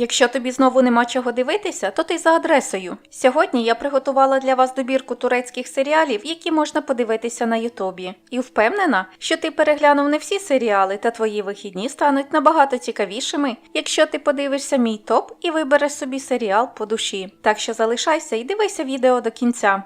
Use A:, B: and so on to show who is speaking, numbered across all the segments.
A: Якщо тобі знову нема чого дивитися, то ти за адресою. Сьогодні я приготувала для вас добірку турецьких серіалів, які можна подивитися на Ютубі. І впевнена, що ти переглянув не всі серіали, та твої вихідні стануть набагато цікавішими, якщо ти подивишся мій топ і вибереш собі серіал по душі. Так що залишайся і дивися відео до кінця.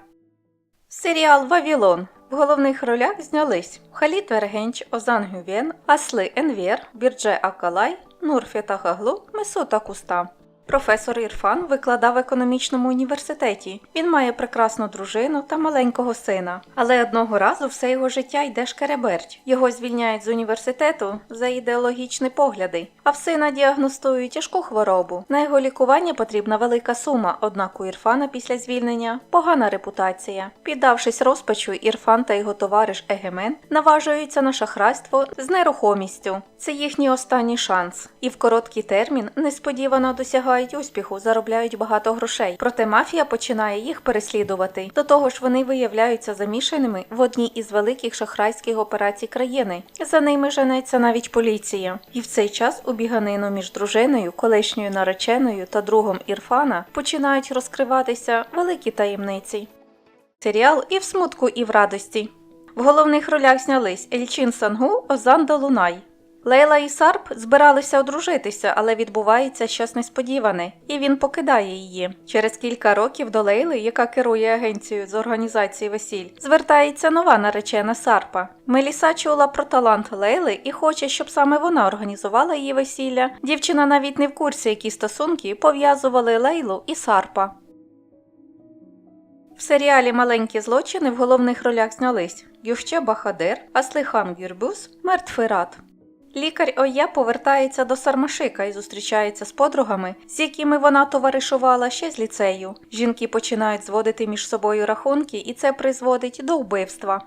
A: Серіал Вавілон. В головних ролях знялись Халіт Вергенч, Озан Гювен, Асли Енвєр, Бірдже Акалай, Нурфета Агаглу, Месута Куста. Професор Ірфан викладав в економічному університеті. Він має прекрасну дружину та маленького сина. Але одного разу все його життя йде шкереберть. Його звільняють з університету за ідеологічні погляди, а в сина діагностують тяжку хворобу. На його лікування потрібна велика сума, однак у Ірфана після звільнення погана репутація. Піддавшись розпачу, Ірфан та його товариш Егемен наважуються на шахрайство з нерухомістю. Це їхній останній шанс. І в короткий термін несподівано досягають успіху, заробляють багато грошей. Проте мафія починає їх переслідувати. До того ж, вони виявляються замішаними в одній із великих шахрайських операцій країни. За ними женеться навіть поліція. І в цей час у біганину між дружиною, колишньою нареченою та другом Ірфана починають розкриватися великі таємниці. Серіал і в смутку, і в радості. В головних ролях знялись Ельчин Сангу, Озан Долунай. Лейла і Сарп збиралися одружитися, але відбувається щось несподіване, і він покидає її. Через кілька років до Лейли, яка керує агенцією з організації весіль, звертається нова наречена Сарпа. Меліса чула про талант Лейли і хоче, щоб саме вона організувала її весілля. Дівчина навіть не в курсі, які стосунки пов'язували Лейлу і Сарпа. В серіалі Маленькі злочини в головних ролях знялись Юще Бахадер, Аслихам Гюрбюс, Мертвий рад. Лікар Оя повертається до Сармашика і зустрічається з подругами, з якими вона товаришувала ще з ліцею. Жінки починають зводити між собою рахунки, і це призводить до вбивства.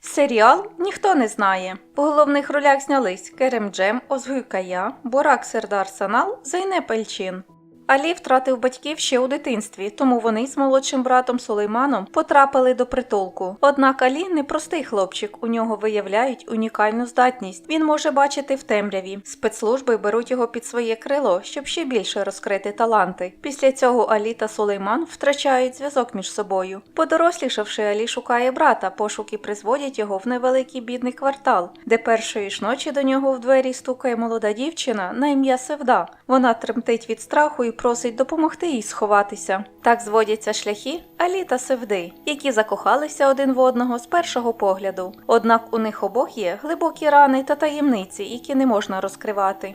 A: Серіал ніхто не знає. В головних ролях знялись Керем Джем, Озгуй Кая, Борак Сердар Санал, Зайне Ельчин. Алі втратив батьків ще у дитинстві, тому вони з молодшим братом Сулейманом потрапили до притулку. Однак Алі не простий хлопчик, у нього виявляють унікальну здатність. Він може бачити в темряві. Спецслужби беруть його під своє крило, щоб ще більше розкрити таланти. Після цього Алі та Сулейман втрачають зв'язок між собою. Подорослішавши, Алі шукає брата, пошуки призводять його в невеликий бідний квартал, де першої ж ночі до нього в двері стукає молода дівчина на ім'я Севда. Вона тремтить від страху і просить допомогти їй сховатися. Так зводяться шляхи Алі та Севди, які закохалися один в одного з першого погляду. Однак у них обох є глибокі рани та таємниці, які не можна розкривати.